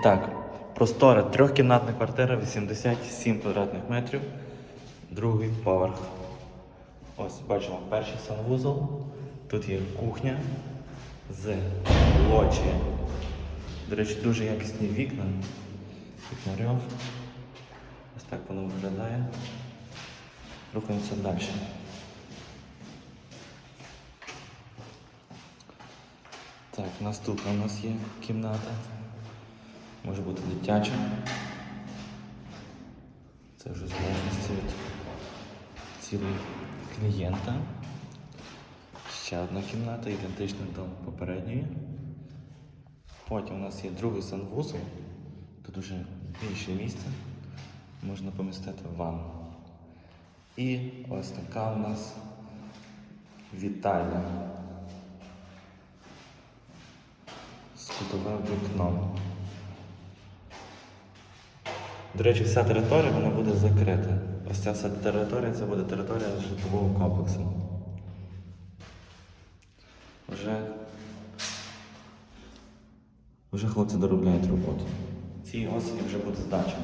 І так, простора трьохкімнатна квартира, 87 квадратних метрів, другий поверх. Ось бачимо перший санвузол. Тут є кухня з лочі. До речі, дуже якісні вікна. Вікнарьов. Ось так воно виглядає. Рухаємося далі. Так, наступна у нас є кімната. Може бути дитяча. Це вже залежності від цілої клієнта. Ще одна кімната, ідентична до попередньої. Потім у нас є другий санвузол. Тут вже більше місця. Можна помістити ванну. І ось така у нас вітальня з кутовим вікном. До речі, вся територія вона буде закрита. Ось ця вся територія це буде територія житлового комплексу. Вже, вже хлопці доробляють роботу. Цій осені вже буде здача.